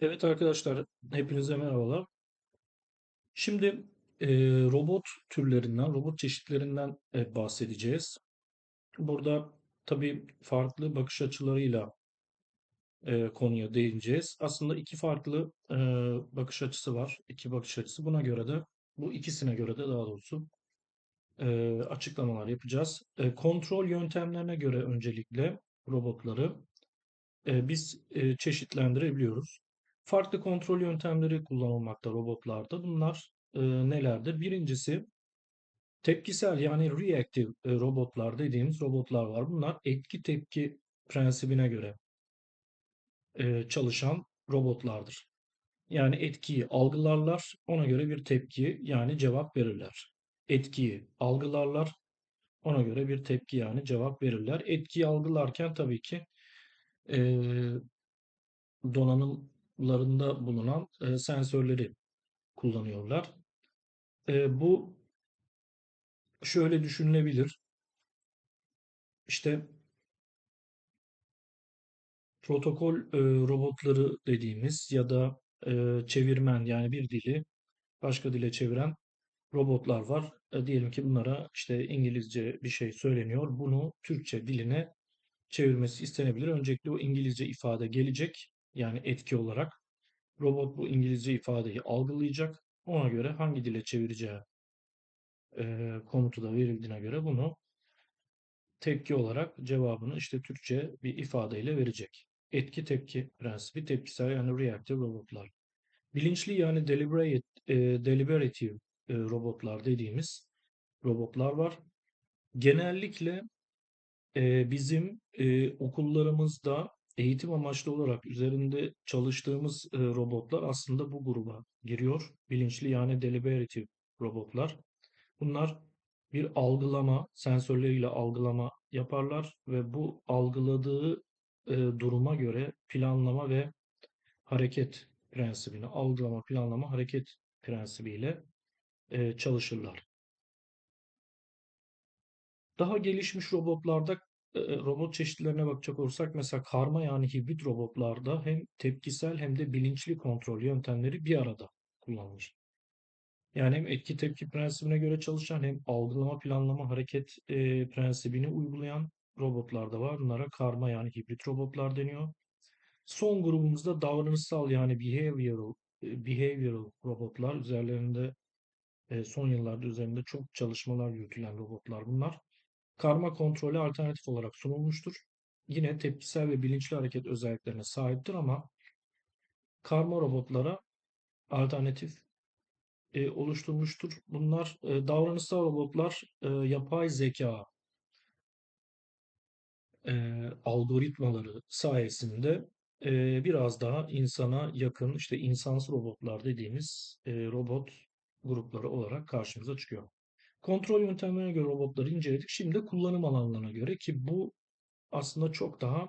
Evet arkadaşlar, hepinize merhabalar. Şimdi e, robot türlerinden, robot çeşitlerinden e, bahsedeceğiz. Burada tabii farklı bakış açılarıyla e, konuya değineceğiz. Aslında iki farklı e, bakış açısı var, iki bakış açısı. Buna göre de, bu ikisine göre de daha doğrusu e, açıklamalar yapacağız. E, kontrol yöntemlerine göre öncelikle robotları e, biz e, çeşitlendirebiliyoruz. Farklı kontrol yöntemleri kullanılmakta robotlarda. Bunlar e, nelerdir? Birincisi tepkisel yani reactive e, robotlar dediğimiz robotlar var. Bunlar etki tepki prensibine göre e, çalışan robotlardır. Yani etkiyi algılarlar, ona göre bir tepki yani cevap verirler. Etkiyi algılarlar, ona göre bir tepki yani cevap verirler. Etkiyi algılarken tabii ki e, donanımlarında bulunan e, sensörleri kullanıyorlar. E, bu şöyle düşünülebilir. İşte protokol e, robotları dediğimiz ya da e, çevirmen yani bir dili başka dile çeviren robotlar var. E, diyelim ki bunlara işte İngilizce bir şey söyleniyor. Bunu Türkçe diline çevirmesi istenebilir. Öncelikle o İngilizce ifade gelecek. Yani etki olarak. Robot bu İngilizce ifadeyi algılayacak. Ona göre hangi dile çevireceği e, komutu da verildiğine göre bunu tepki olarak cevabını işte Türkçe bir ifadeyle verecek. Etki tepki prensibi tepkisel yani reactive robotlar. Bilinçli yani deliberate, e, deliberative e, robotlar dediğimiz robotlar var. Genellikle e, bizim e, okullarımızda eğitim amaçlı olarak üzerinde çalıştığımız e, robotlar aslında bu gruba giriyor. Bilinçli yani deliberative robotlar. Bunlar bir algılama, sensörleriyle algılama yaparlar ve bu algıladığı e, duruma göre planlama ve hareket prensibini, algılama, planlama, hareket prensibiyle e, çalışırlar. Daha gelişmiş robotlarda robot çeşitlerine bakacak olursak mesela karma yani hibrit robotlarda hem tepkisel hem de bilinçli kontrol yöntemleri bir arada kullanılır. Yani hem etki tepki prensibine göre çalışan hem algılama, planlama, hareket e, prensibini uygulayan robotlar da var. Bunlara karma yani hibrit robotlar deniyor. Son grubumuzda davranışsal yani behavioral, e, behavioral robotlar üzerlerinde e, son yıllarda üzerinde çok çalışmalar yürütülen robotlar bunlar. Karma kontrolü alternatif olarak sunulmuştur. Yine tepkisel ve bilinçli hareket özelliklerine sahiptir ama karma robotlara alternatif e, oluşturmuştur. Bunlar e, davranışsal robotlar e, yapay zeka e, algoritmaları sayesinde e, biraz daha insana yakın işte insansız robotlar dediğimiz e, robot grupları olarak karşımıza çıkıyor. Kontrol yöntemlerine göre robotları inceledik. Şimdi de kullanım alanlarına göre ki bu aslında çok daha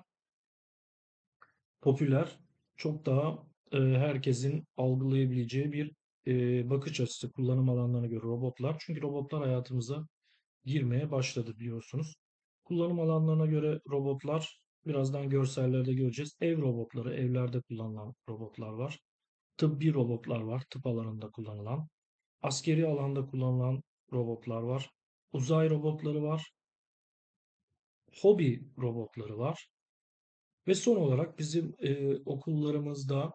popüler, çok daha e, herkesin algılayabileceği bir e, bakış açısı kullanım alanlarına göre robotlar. Çünkü robotlar hayatımıza girmeye başladı biliyorsunuz. Kullanım alanlarına göre robotlar birazdan görsellerde göreceğiz. Ev robotları, evlerde kullanılan robotlar var. Tıbbi robotlar var, tıp alanında kullanılan. Askeri alanda kullanılan robotlar var. Uzay robotları var. Hobi robotları var. Ve son olarak bizim e, okullarımızda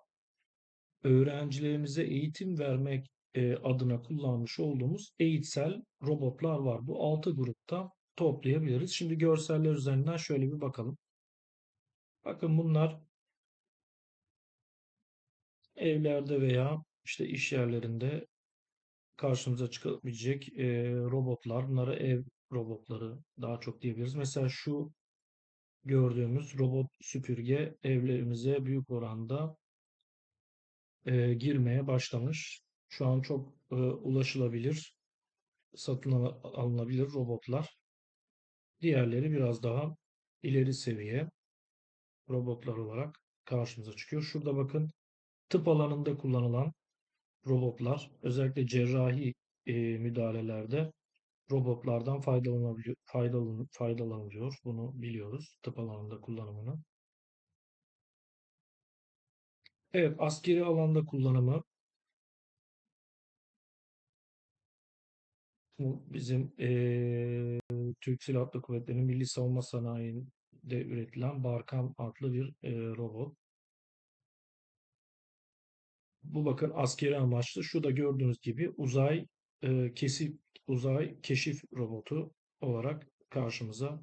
öğrencilerimize eğitim vermek e, adına kullanmış olduğumuz eğitsel robotlar var. Bu altı grupta toplayabiliriz. Şimdi görseller üzerinden şöyle bir bakalım. Bakın bunlar evlerde veya işte iş yerlerinde karşımıza çıkabilecek e, robotlar. Bunlara ev robotları daha çok diyebiliriz. Mesela şu gördüğümüz robot süpürge evlerimize büyük oranda e, girmeye başlamış. Şu an çok e, ulaşılabilir, satın alınabilir robotlar. Diğerleri biraz daha ileri seviye robotlar olarak karşımıza çıkıyor. Şurada bakın tıp alanında kullanılan robotlar özellikle cerrahi e, müdahalelerde robotlardan faydalanabiliyor, faydalan, faydalanılıyor. Bunu biliyoruz tıp alanında kullanımını. Evet, askeri alanda kullanımı bu bizim eee, Türk Silahlı Kuvvetleri'nin Milli Savunma Sanayi'nde üretilen Barkan adlı bir eee, robot. Bu bakın askeri amaçlı. Şu da gördüğünüz gibi uzay eee, kesip uzay keşif robotu olarak karşımıza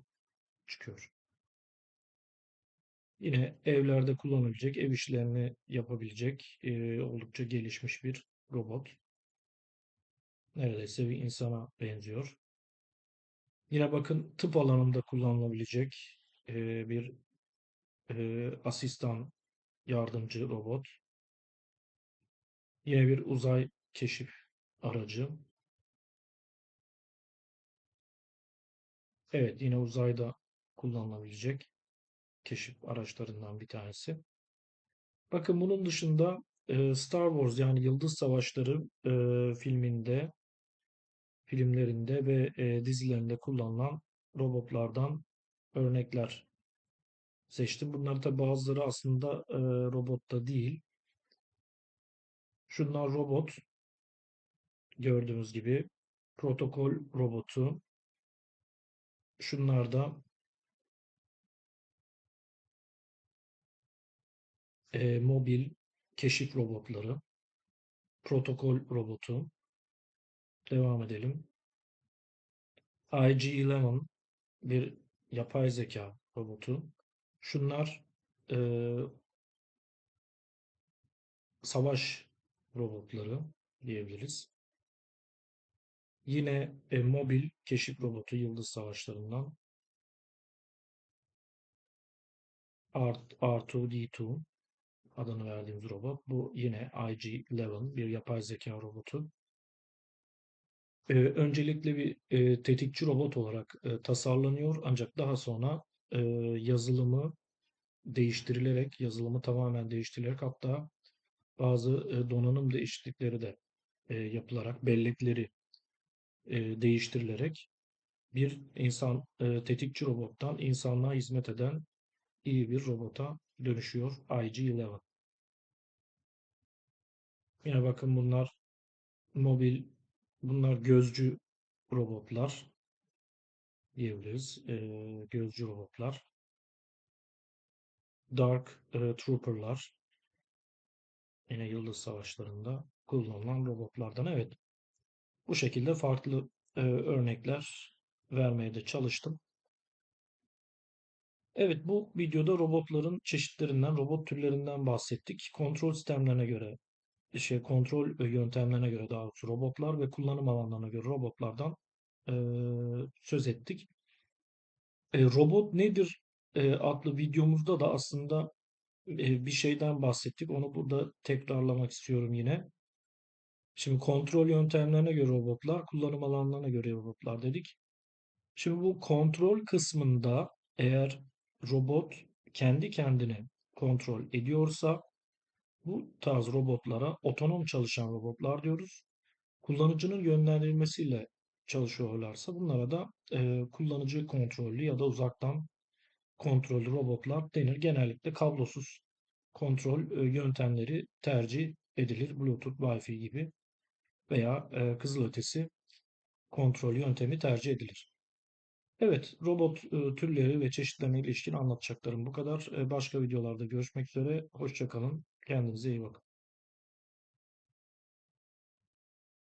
çıkıyor. Yine evlerde kullanılabilecek, ev işlerini yapabilecek eee, oldukça gelişmiş bir robot. Neredeyse bir insana benziyor. Yine bakın tıp alanında kullanılabilecek eee, bir eee, asistan yardımcı robot. Yine bir uzay keşif aracı. Evet, yine uzayda kullanılabilecek keşif araçlarından bir tanesi. Bakın bunun dışında Star Wars yani Yıldız Savaşları filminde, filmlerinde ve dizilerinde kullanılan robotlardan örnekler seçtim. Bunlar tabi bazıları aslında robotta değil. Şunlar robot. Gördüğünüz gibi protokol robotu. Şunlar da eee, mobil keşif robotları. Protokol robotu. Devam edelim. IG-11 bir yapay zeka robotu. Şunlar eee, savaş robotları diyebiliriz. Yine e, mobil keşif robotu Yıldız Savaşları'ndan R- R2-D2 adını verdiğimiz robot. Bu yine IG-11 bir yapay zeka robotu. E, öncelikle bir e, tetikçi robot olarak e, tasarlanıyor ancak daha sonra e, yazılımı değiştirilerek, yazılımı tamamen değiştirilerek hatta bazı donanım değişiklikleri de yapılarak, bellekleri değiştirilerek bir insan tetikçi robottan insanlığa hizmet eden iyi bir robota dönüşüyor IG-11. Yine bakın bunlar mobil, bunlar gözcü robotlar diyebiliriz. E, gözcü robotlar. Dark e, Trooper'lar yine Yıldız Savaşları'nda kullanılan robotlardan. Evet, bu şekilde farklı e, örnekler vermeye de çalıştım. Evet, bu videoda robotların çeşitlerinden, robot türlerinden bahsettik. Kontrol sistemlerine göre, şey kontrol yöntemlerine göre daha doğrusu robotlar ve kullanım alanlarına göre robotlardan e, söz ettik. E, robot nedir e, adlı videomuzda da aslında bir şeyden bahsettik. Onu burada tekrarlamak istiyorum yine. Şimdi kontrol yöntemlerine göre robotlar, kullanım alanlarına göre robotlar dedik. Şimdi bu kontrol kısmında eğer robot kendi kendini kontrol ediyorsa bu tarz robotlara otonom çalışan robotlar diyoruz. Kullanıcının yönlendirilmesiyle çalışıyorlarsa bunlara da e, kullanıcı kontrollü ya da uzaktan kontrollü robotlar denir. Genellikle kablosuz kontrol e, yöntemleri tercih edilir. Bluetooth, Wi-Fi gibi veya e, kızılötesi kontrol yöntemi tercih edilir. Evet, robot e, türleri ve çeşitlerine ilişkin anlatacaklarım bu kadar. Başka videolarda görüşmek üzere. Hoşça kalın. Kendinize iyi bakın.